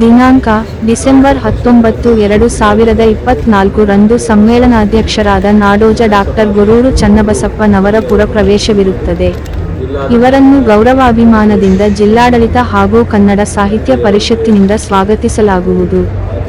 ದಿನಾಂಕ, ಡಿಸೆಂಬರ್ ಹತ್ತೊಂಬತ್ತು, ಎರಡು ಸಾವಿರದ ಇಪ್ಪತ್ನಾಲ್ಕು ರಂದು ಸಮ್ಮೇಳನಾಧ್ಯಕ್ಷರಾದ ನಾಡೋಜ ಡಾಕ್ಟರ್ ಗುರೂರು ಚನ್ನಬಸಪ್ಪನವರ ಪುರಪ್ರವೇಶವಿರುತ್ತದೆ ಪ್ರವೇಶವಿರುತ್ತದೆ. ಇವರನ್ನು ಗೌರವಾಭಿಮಾನದಿಂದ ಜಿಲ್ಲಾಡಳಿತ ಹಾಗೂ ಕನ್ನಡ ಸಾಹಿತ್ಯ ಪರಿಷತ್ತಿನಿಂದ ಸ್ವಾಗತಿಸಲಾಗುವುದು.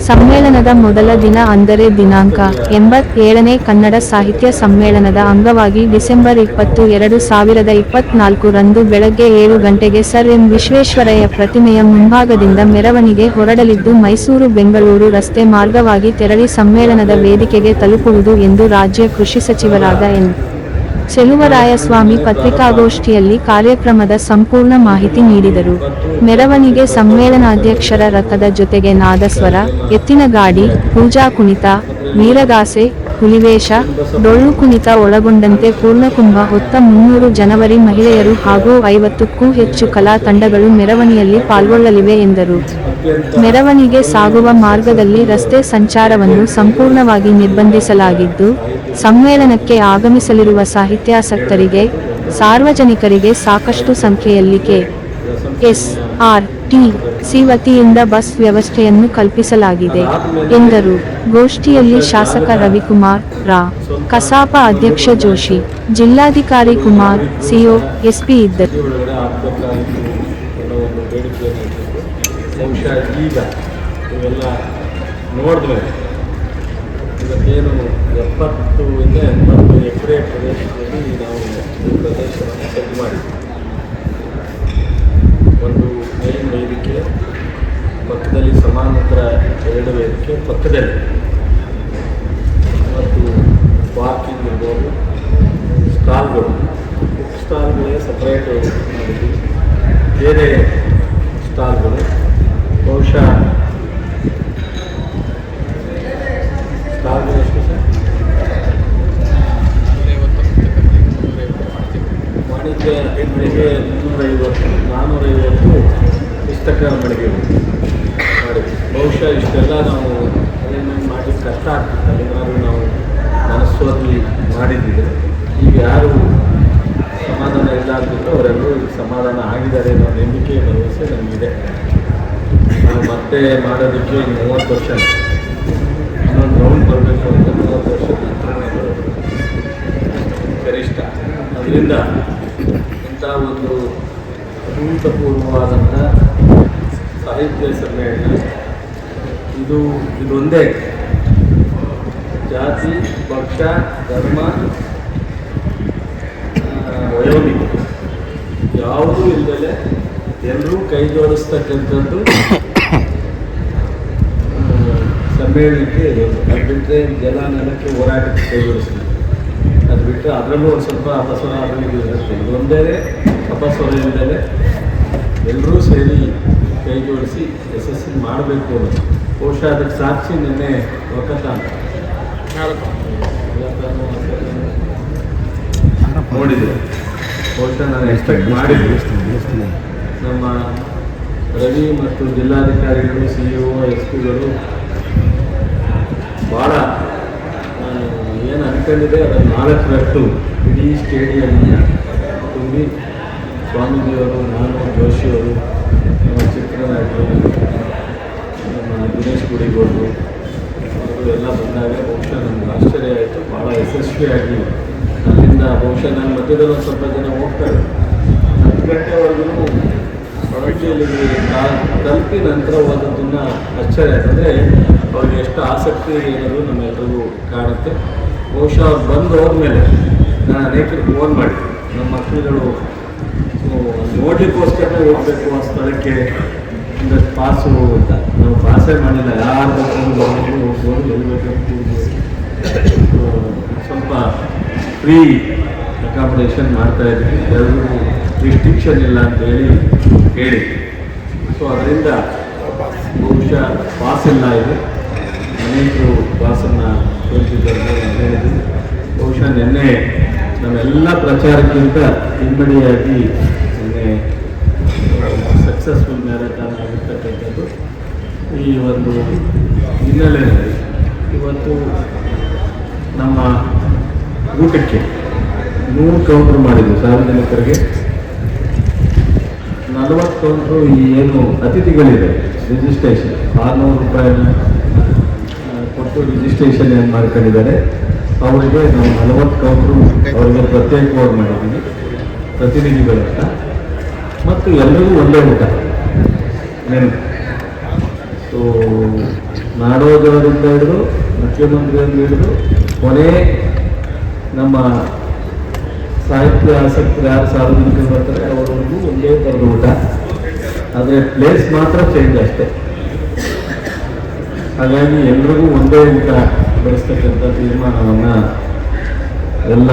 ಸಮ್ಮೇಳನದ ಮೊದಲ ದಿನ ಅಂದರೆ ದಿನಾಂಕ ಎಂಬತ್ತೇಳನೇ ಕನ್ನಡ ಸಾಹಿತ್ಯ ಸಮ್ಮೇಳನದ ಅಂಗವಾಗಿ ಡಿಸೆಂಬರ್ ಇಪ್ಪತ್ತು ಎರಡು ಸಾವಿರದ ಇಪ್ಪತ್ನಾಲ್ಕು ರಂದು ಬೆಳಗ್ಗೆ ಏಳು ಗಂಟೆಗೆ ಸರ್ ಎಂ ವಿಶ್ವೇಶ್ವರಯ್ಯ ಪ್ರತಿಮೆಯ ಮುಂಭಾಗದಿಂದ ಮೆರವಣಿಗೆ ಹೊರಡಲಿದ್ದು ಮೈಸೂರು ಬೆಂಗಳೂರು ರಸ್ತೆ ಮಾರ್ಗವಾಗಿ ತೆರಳಿ ಸಮ್ಮೇಳನದ ವೇದಿಕೆಗೆ ತಲುಪುವುದು ಎಂದು ರಾಜ್ಯ ಕೃಷಿ ಸಚಿವರಾದ ಎನ್. ಚೆಲುವರಾಯಸ್ವಾಮಿ ಪತ್ರಿಕಾಗೋಷ್ಠಿಯಲ್ಲಿ ಕಾರ್ಯಕ್ರಮದ ಸಂಪೂರ್ಣ ಮಾಹಿತಿ ನೀಡಿದರು. ಮೆರವಣಿಗೆ ಸಮ್ಮೇಳನಾಧ್ಯಕ್ಷರ ರಥದ ಜೊತೆಗೆ ನಾದಸ್ವರ, ಎತ್ತಿನ ಗಾಡಿ, ಪೂಜಾ ಕುಣಿತ, ವೀರಗಾಸೆ ಹುಲಿವೇಶ ಡೊಳ್ಳು ಕುಣಿತ ಒಳಗೊಂಡಂತೆ ಪೂರ್ಣಕುಂಭ, ಹೊತ್ತ ಮುನ್ನೂರು ಜನವರಿ ಮಹಿಳೆಯರು ಹಾಗೂ ಐವತ್ತಕ್ಕೂ ಹೆಚ್ಚು ಕಲಾ ತಂಡಗಳು ಮೆರವಣಿಗೆಯಲ್ಲಿ ಪಾಲ್ಗೊಳ್ಳಲಿವೆ ಎಂದರು. ಮೆರವಣಿಗೆ ಸಾಗುವ ಮಾರ್ಗದಲ್ಲಿ ರಸ್ತೆ ಸಂಚಾರವನ್ನು ಸಂಪೂರ್ಣವಾಗಿ ನಿರ್ಬಂಧಿಸಲಾಗಿದ್ದು ಸಮ್ಮೇಳನಕ್ಕೆ ಆಗಮಿಸಲಿರುವ ಸಾಹಿತ್ಯಾಸಕ್ತರಿಗೆ, ಸಾರ್ವಜನಿಕರಿಗೆ ಸಾಕಷ್ಟು ಸಂಖ್ಯೆಯಲ್ಲಿ K. S. R. T. C. ವತಿಯಿಂದ ಬಸ್ ವ್ಯವಸ್ಥೆಯನ್ನು ಕಲ್ಪಿಸಲಾಗಿದೆ, ಎಂದರು. ಗೋಷ್ಠಿಯಲ್ಲಿ ಶಾಸಕ ರವಿಕುಮಾರ್, ರಾ. ಕಸಾಪ ಅಧ್ಯಕ್ಷ ಜೋಶಿ, ಜಿಲ್ಲಾಧಿಕಾರಿ ಕುಮಾರ್, ಸಿಒ ಎಸ್ಪಿ ಇದ್ದರು. ಬಹುಶಃ ಈಗ ನೋಡಿದ್ಮೇಲೆ ಇವತ್ತೇನು ಎಪ್ಪತ್ತು ಇಂದ ಎಂಬತ್ತು ಎಕರೆ ಪ್ರದೇಶದಲ್ಲಿ ನಾವು ಈ ಪ್ರದೇಶವನ್ನು ಸೆಟ್ ಮಾಡಿದ್ವಿ. ಒಂದು ಮೇನ್ ವೇದಿಕೆ, ಪಕ್ಕದಲ್ಲಿ ಸಮಾನಾಂತರ ಎರಡು ವೇದಿಕೆ, ಪಕ್ಕದಲ್ಲಿ. ಮತ್ತು ಪಾರ್ಕಿಂಗ್ ಇರ್ಬೋದು ಸ್ಟಾಲ್ಗಳು ಸ್ಟಾಲ್ಗಳೇ ಸಪ್ರೇಟ್ ಮಾಡಿದ್ವಿ. ಬೇರೆ ಮಾಡೋದಕ್ಕೆ ಒಂದು ಮೂವತ್ತು ವರ್ಷ ಇನ್ನೊಂದು ರೌಂಡ್ ಬರಬೇಕು ಅಂತ ಮೂವತ್ತು ವರ್ಷ ನಂತರನೇ ಬರೋದು ಗರಿಷ್ಠ. ಅದರಿಂದ ಇಂಥ ಒಂದು ಅಭೂತಪೂರ್ವವಾದಂಥ ಸಾಹಿತ್ಯ ಸಮ್ಮೇಳನ. ಇದು ಇದೊಂದೇ. ಜಾತಿ, ಪಕ್ಷ, ಧರ್ಮ ವಯೋಮಿತಿ. ಯಾವುದೂ ಇಲ್ಲದೆ ಎಲ್ಲರೂ ಕೈ ಜೋಡಿಸ್ತಕ್ಕಂಥದ್ದು ಸಮ್ಮೇಳನಕ್ಕೆ. ಅದು ಬಿಟ್ಟರೆ ಜಲ ನೆಲಕ್ಕೆ ಹೋರಾಟಕ್ಕೆ ಕೈ ಜೋಡಿಸ್ತೀವಿ ಅದು ಬಿಟ್ಟರೆ ಅದರಲ್ಲೂ ಒಂದು ಸ್ವಲ್ಪ ಅಪಸ್ವರ ಅದರಲ್ಲಿ ಇರುತ್ತೆ. ಒಂದೇ ಅಪಸ್ವರ ಇಲ್ಲದೆ ಎಲ್ಲರೂ ಸೇರಿ ಕೈ ಜೋಡಿಸಿ ಯಶಸ್ವಿ ಮಾಡಬೇಕು ಅನ್ನೋದು ಬಹುಶಃ ಅದಕ್ಕೆ ಸಾಕ್ಷಿ ನಿನ್ನೆ ಒಕ್ಕತಾನ ನೋಡಿದೆ. ಬಹುಶಃ ನಾನು ಎಕ್ಸ್ಪೆಕ್ಟ್ ಮಾಡಿದ್ದೆ. ನಮ್ಮ ರವಿ ಮತ್ತು ಜಿಲ್ಲಾಧಿಕಾರಿಗಳು ಸಿ ಇ ಎಸ್ ಪಿಗಳು ಭಾಳ ಏನು ಅನ್ಕೊಂಡಿದೆ ಅದರ ನಾಲ್ಕರಷ್ಟು ಇಡೀ ಸ್ಟೇಡಿಯಮ್ನ ತುಂಬಿ ಸ್ವಾಮೀಜಿಯವರು ನಾನು ಜೋಶಿಯವರು, ನಮ್ಮ ಚಿತ್ರನಾಯಕರು, ನಮ್ಮ ದಿನೇಶ್ ಗುಡಿಗೋಡು, ಅವರು ಎಲ್ಲ ಬಂದಾಗ ಬಹುಶಃ ನಮ್ಗೆ ಆಶ್ಚರ್ಯ ಆಯಿತು. ಭಾಳ ಯಶಸ್ವಿಯಾಗಿ ಅಲ್ಲಿಂದ ಬಹುಶಃ ನನ್ನ ಮಧ್ಯದಲ್ಲಿ ಸ್ವಲ್ಪ ಜನ ಹೋಗ್ತಾರೆ. ಹತ್ತು ಗಂಟೆವರೆಗೂ ಹೊರಟಿಯಲ್ಲಿ ತಲುಪಿ ನಂತರ ಆಶ್ಚರ್ಯ ಆಶ್ಚರ್ಯ ಅಂದರೆ ಅವ್ರಿಗೆ ಎಷ್ಟು ಆಸಕ್ತಿ ಅನ್ನೋದು ನಮ್ಮೆಲ್ಲರಿಗೂ ಕಾಣುತ್ತೆ. ಬಹುಶಃ ಅವ್ರು ಬಂದು ಹೋದ್ಮೇಲೆ ನಾನು ಅನೇಕ ಫೋನ್ ಮಾಡಿ ನಮ್ಮ ಮಕ್ಕಳುಗಳು ನೋಡ್ಲಿಕ್ಕೋಸ್ಕರ ಹೋಗಬೇಕು ಆ ಸ್ಥಳಕ್ಕೆ ಪಾಸು ಅಂತ. ನಾವು ಪಾಸೇ ಮಾಡಿಲ್ಲ, ಯಾರು ಹೋಗ್ಬೋದು. ಸ್ವಲ್ಪ ಫ್ರೀ ಅಕಾಮಡೇಷನ್ ಮಾಡ್ತಾ ಇದ್ವಿ. ಎಲ್ಲರಿಗೂ ರಿಸ್ಟ್ರಿಕ್ಷನ್ ಇಲ್ಲ ಅಂತ ಹೇಳಿ ಹೇಳಿ ಸೊ ಅದರಿಂದ ಬಹುಶಃ ಪಾಸ್ ಇಲ್ಲ ಇದೆ. ಪಾಸನ್ನು ತೋರಿಸಿದ್ದಾರೆ ಅಂತ ಹೇಳಿದ್ವಿ ಬಹುಶಃ ನಿನ್ನೆ ನಮ್ಮೆಲ್ಲ ಪ್ರಚಾರಕ್ಕಿಂತ ಹಿಮ್ಮಡಿಯಾಗಿ ನಿನ್ನೆ ಸಕ್ಸಸ್ಫುಲ್ ಮ್ಯಾರಥಾನ್ ಆಗಿರ್ತಕ್ಕಂಥದ್ದು ಈ ಒಂದು ಹಿನ್ನೆಲೆಯಲ್ಲಿ ಇವತ್ತು ನಮ್ಮ ಊಟಕ್ಕೆ ನೂರು ಕೌಂಟ್ರು ಮಾಡಿದ್ವಿ ಸಾರ್ವಜನಿಕರಿಗೆ. ನಲವತ್ತು ಕೌಂಟ್ರು ಈ ಏನು ಅತಿಥಿಗಳಿದೆ ರಿಜಿಸ್ಟ್ರೇಷನ್ ಆರುನೂರು ರೂಪಾಯಿನ ಕೊಟ್ಟು ರಿಜಿಸ್ಟ್ರೇಷನ್ ಏನು ಮಾಡ್ಕೊಂಡಿದ್ದಾರೆ, ಅವರಿಗೆ ನಾವು ನಲವತ್ತು ಕೌಂಟ್ರು ಅವರಿಗೆ ಪ್ರತ್ಯೇಕವಾಗಿ ಮಾಡಿದ್ದೀವಿ, ಪ್ರತಿನಿಧಿಗಳಂತ. ಮತ್ತು ಎಲ್ಲರಿಗೂ ಒಂದೇ ಊಟ. ನೆನಪು. ಸೊ ನಾಡೋಜವರಿಂದ ಹಿಡಿದು ಮುಖ್ಯಮಂತ್ರಿಯಿಂದ ಹಿಡಿದು ಕೊನೆ ನಮ್ಮ ಸಾಹಿತ್ಯ ಆಸಕ್ತಿ ಯಾರು ಸಾರ್ವಜನಿಕರು ಬರ್ತಾರೆ ಅವರವರೆಗೂ ಒಂದೇ ಥರದ ಊಟ. ಆದರೆ ಪ್ಲೇಸ್ ಮಾತ್ರ ಚೇಂಜ್ ಅಷ್ಟೇ. ಹಾಗಾಗಿ ಎಲ್ರಿಗೂ ಒಂದೇ ಅಂತ ಬೆಳೆಸ್ತಕ್ಕಂಥ ತೀರ್ಮಾನವನ್ನು ಎಲ್ಲ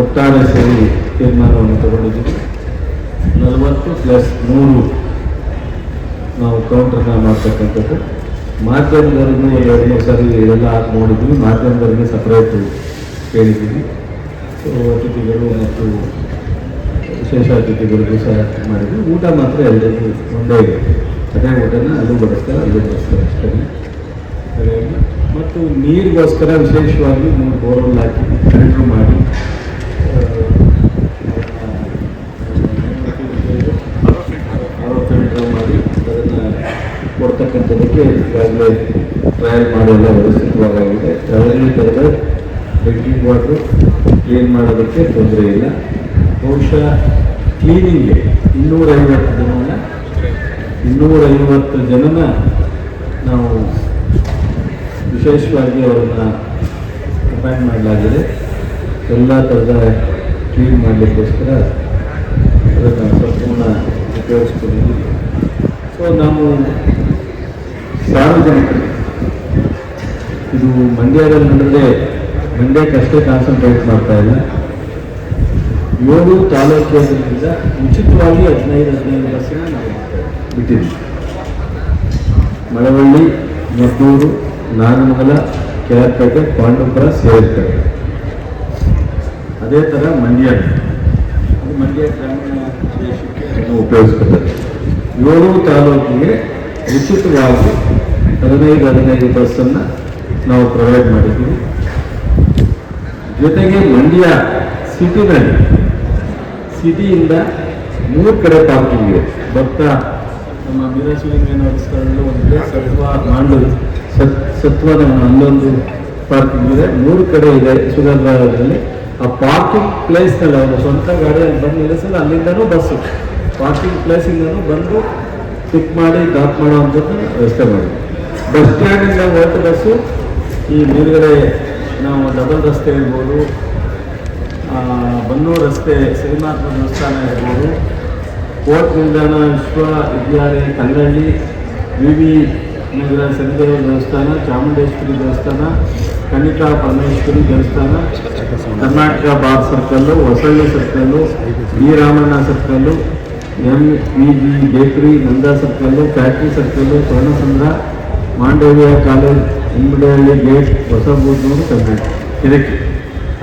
ಒಟ್ಟಾರೆ ಸೇರಿ ತೀರ್ಮಾನವನ್ನು ತಗೊಂಡಿದ್ದೀವಿ. ನಲವತ್ತು ಪ್ಲಸ್ ಮೂರು ನಾವು ಕೌಂಟರ್ನ ಮಾಡ್ತಕ್ಕಂಥದ್ದು. ಮಾಧ್ಯಮದವ್ರಿಗೂ ಎರಡು ಮೂರು ಸಾರಿ ಎಲ್ಲ ಹಾಕಿ ನೋಡಿದ್ವಿ ಮಾಧ್ಯಮದವರಿಗೆ ಸಪ್ರೇಟ್ ಕೇಳಿದ್ದೀವಿ. ಸೊ ಅತಿಥಿಗಳು ಮತ್ತು ವಿಶೇಷ ಅತಿಥಿಗಳಿಗೂ ಸಹ ಮಾಡಿದ್ವಿ ಊಟ ಮಾತ್ರ ಎಲ್ಲರಿಗೂ ಒಂದೇ ಇದೆ. ಅದೇ ಊಟನ ಅಲ್ಲೂ ಬಡಿಸ್ತಾರೆ ಅಲ್ಲೂ ಬಡಿಸ್ತಾರೆ ಅಷ್ಟೇ. ಹಾಗಾಗಿ ಮತ್ತು ನೀರಿಗೋಸ್ಕರ ವಿಶೇಷವಾಗಿ ಮೂರು ಬೋರ್ವೆಲ್ ಹಾಕಿ ಫಿಲ್ಟ್ರ್ ಮಾಡಿ ಫಿಲ್ಟರ್ ಮಾಡಿ ಅದನ್ನು ಕೊಡ್ತಕ್ಕಂಥದ್ದಕ್ಕೆ ಈಗಾಗಲೇ ಟ್ರಯಲ್ ಮಾಡೋಲ್ಲ ವ್ಯವಸ್ಥಿತವಾಗಿದೆ ಯಾವುದೇ ಥರದ ಡ್ರಿಂಕಿಂಗ್ ವಾಟ್ರು ಕ್ಲೀನ್ ಮಾಡೋದಕ್ಕೆ ತೊಂದರೆ ಇಲ್ಲ ಬಹುಶಃ ಕ್ಲೀನಿಂಗ್ಗೆ ಇನ್ನೂರೈವತ್ತು ಜನನ ಇನ್ನೂರೈವತ್ತು ಜನನ ನಾವು ವಿಶೇಷವಾಗಿ ಅವ್ರನ್ನ ಅಪಾಯಿಂಟ್ ಮಾಡಲಾಗಿದೆ. ಎಲ್ಲ ಥರದ ಕ್ಲೀನ್ ಮಾಡಲಿಕ್ಕೋಸ್ಕರ ಅದನ್ನು ಸಂಪೂರ್ಣ ಉಪಯೋಗಿಸ್ಕೊಂಡಿದ್ದೀವಿ. ಸೊ ನಾವು ಸಾರ್ವಜನಿಕರು, ಇದು ಮಂಡ್ಯದಲ್ಲಿ ನಡೆದ್ರೆ ಮಂಡ್ಯಕ್ಕಷ್ಟೇ ಕಾನ್ಸಂಟ್ರೇಟ್ ಮಾಡ್ತಾ ಇಲ್ಲ. ಏಳು ತಾಲೂಕಿನಿಂದ ಉಚಿತವಾಗಿ ಹದಿನೈದು ಹದಿನೈದು ಬಸ್ಸಿನ ನಾವು ಬಿಟ್ಟಿದ್ದೀವಿ. ಮಳವಳ್ಳಿ, ಮದ್ದೂರು ನಾಗಮಂಗಲ ಕೆಳಪೇಟೆ ಪಾಂಡವಪುರ ಸೇರ್ಕಟ್ಟೆ. ಅದೇ ಥರ ಮಂಡ್ಯ. ಮಂಡ್ಯ ಗ್ರಾಮೀಣ ಪ್ರದೇಶಕ್ಕೆ ಅದನ್ನು ಉಪಯೋಗಿಸ್ಕೊತಾರೆ. ಏಳು ತಾಲೂಕಿಗೆ ಉಚಿತವಾಗಿ ಹದಿನೈದು ಹದಿನೈದು ಬಸ್ಸನ್ನು ನಾವು ಪ್ರೊವೈಡ್ ಮಾಡಿದ್ದೀವಿ. ಜೊತೆಗೆ ಮಂಡ್ಯ ಸಿಟಿನಲ್ಲಿ ಸಿಟಿಯಿಂದ ಮೂರು ಕಡೆ ಪಾರ್ಕಿಂಗ್ ಇದೆ. ಭಕ್ತ ನಮ್ಮ ವೀರಶಿವಲಿಂಗನವರ ಸ್ಥಳದಲ್ಲಿ ಒಂದು ಸರ್ವ ಸತ್ವ ಮಾಂಡು ಸತ್ ಸತ್ವದ ಅಲ್ಲೊಂದು ಪಾರ್ಕಿಂಗ್ ಇದೆ. ಮೂರು ಕಡೆ ಇದೆ ಸುಗಂಧದಲ್ಲಿ ಆ ಪಾರ್ಕಿಂಗ್ ಪ್ಲೇಸ್ನಲ್ಲಿ ಅವರು ಸ್ವಂತ ಗಾಡಿಯಲ್ಲಿ ಬಂದು ನಿಲ್ಲಿಸಲು ಅಲ್ಲಿಂದನೂ ಬಸ್ಸು ಪಾರ್ಕಿಂಗ್ ಪ್ಲೇಸಿಂದನೂ ಬಂದು ಪಿಕ್ ಮಾಡಿ ಡ್ರಾಪ್ ಮಾಡುವಂಥದ್ದು ವ್ಯವಸ್ಥೆ ಮಾಡಿ ಬಸ್ ಸ್ಟ್ಯಾಂಡಿಂದ ಹೊರಟ ಬಸ್ಸು ಈ ಮೇಲುಗಡೆ ನಾವು ಡಬಲ್ ರಸ್ತೆ ಇರ್ಬೋದು. ಬನ್ನೂರು ರಸ್ತೆ ಶ್ರೀನಾಥ ದೇವಸ್ಥಾನ ಇರ್ಬೋದು. ಕೋರ್ಟ್ ನಿಲ್ದಾಣ ವಿಶ್ವವಿದ್ಯಾಲಯ ಕಲ್ಲಳ್ಳಿ ವಿ ವಿ ನಗರ ಶನಿದೇವ ದೇವಸ್ಥಾನ, ಚಾಮುಂಡೇಶ್ವರಿ ದೇವಸ್ಥಾನ, ಕನಿಕಾ ಪರಮೇಶ್ವರಿ ದೇವಸ್ಥಾನ, Karnataka bar circle, Hosahalli circle B Ramanna circle, M V G bakery, Nanda circle, factory circle, Swarnasandra, Mandavya college, Imbadahalli gate, Hosabudnur Karnataka ಇದಕ್ಕೆ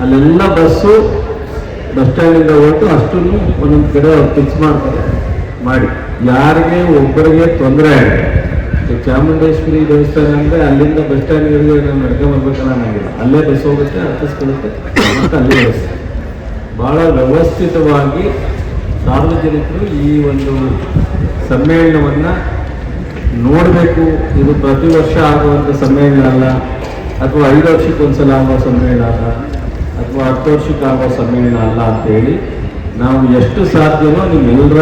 ಅಲ್ಲೆಲ್ಲ ಬಸ್ಸು, ಬಸ್ ಸ್ಟ್ಯಾಂಡಿಂದ ಹೊರಟು ಅಷ್ಟನ್ನು ಒಂದೊಂದು ಕಡೆ ಅವ್ರು ಫಿಕ್ಸ್ ಮಾಡ್ತಾರೆ. ಮಾಡಿ. ಯಾರಿಗೆ ಒಬ್ಬರಿಗೆ ತೊಂದರೆ ಆಗಿದೆ ಚಾಮುಂಡೇಶ್ವರಿ ದೇವಸ್ಥಾನ ಅಲ್ಲಿಂದ ಬಸ್ ಸ್ಟ್ಯಾಂಡ್ಗಳಿಗೆ ನಾವು ನಡ್ಕೊಂಡು ಬರ್ಬೇಕಲ್ಲ ಅಲ್ಲೇ ಬಸ್ ಹೋಗುತ್ತೆ, ಹತ್ತಿಸ್ಕೊಳ್ಳುತ್ತೆ ಅಲ್ಲೇ ಬಸ್. ಭಾಳ ವ್ಯವಸ್ಥಿತವಾಗಿ ಸಾರ್ವಜನಿಕರು ಈ ಒಂದು ಸಮ್ಮೇಳನವನ್ನು ನೋಡಬೇಕು. ಇದು ಪ್ರತಿ ವರ್ಷ ಆಗುವಂಥ ಸಮ್ಮೇಳನ ಅಲ್ಲ, ಅಥವಾ ಐದು ವರ್ಷಕ್ಕೆ ಒಂದ್ಸಲ ಆಗುವ ಸಮ್ಮೇಳನ ಅಲ್ಲ, ಅಥವಾ ಹತ್ತು ವರ್ಷಕ್ಕೆ ಆಗೋ ಸಮ್ಮೇಳನ ಅಲ್ಲ ಅಂತೇಳಿ ನಾವು ಎಷ್ಟು ಸಾಧ್ಯವೋ ನಿಮ್ಮೆಲ್ಲರ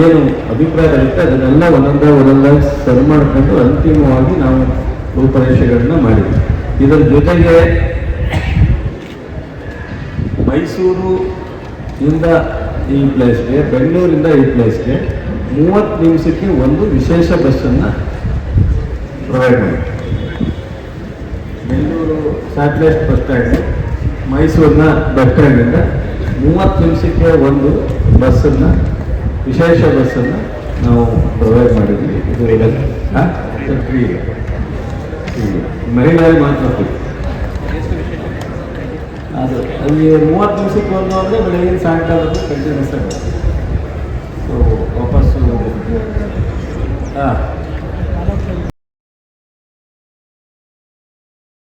ಏನು ಅಭಿಪ್ರಾಯ ಇರುತ್ತೆ ಅದನ್ನೆಲ್ಲ ಒಂದೊಂದೇ ಒಂದೊಂದಾಗಿ ಸರಿ ಮಾಡ್ಕೊಂಡು ಅಂತಿಮವಾಗಿ ನಾವು ರೂಪರೇಷೆಗಳನ್ನ ಮಾಡಿದ್ವಿ. ಇದರ ಜೊತೆಗೆ ಮೈಸೂರು ಇಂದ ಈ ಪ್ಲೇಸ್ಗೆ ಬೆಂಗಳೂರಿಂದ ಈ ಪ್ಲೇಸ್ಗೆ ಮೂವತ್ತು ನಿಮಿಷಕ್ಕೆ ಒಂದು ವಿಶೇಷ ಬಸ್ಸನ್ನು ಪ್ರೊವೈಡ್ ಮಾಡಿ ಬೆಂಗಳೂರು ಸ್ಯಾಟಲೈಟ್ ಬಸ್ ಸ್ಟ್ಯಾಂಡ್ ಮೈಸೂರಿನ ಬಸ್ ಸ್ಟ್ಯಾಂಡಿಂದ ಮೂವತ್ತು ನಿಮಿಷಕ್ಕೆ ಒಂದು ಬಸ್ಸನ್ನು ವಿಶೇಷ ಬಸ್ಸನ್ನು ನಾವು ಪ್ರೊವೈಡ್ ಮಾಡಿದ್ವಿ. ಇದು ಫ್ರೀ ಮಹಿಳೆಯರಿಗೆ ಮಾತ್ರ. ಅದು ಅಲ್ಲಿ ಮೂವತ್ತು ನಿಮಿಷಕ್ಕೆ ಒಂದು ಅಂದರೆ ಬೆಳಗಿನ ಸಾಯಂಕಾಲದ ಕಂಟಿನ್ಯೂಸ್ ಆಗುತ್ತೆ. ಸೊ ವಾಪಸ್ಸು. ಹಾಂ.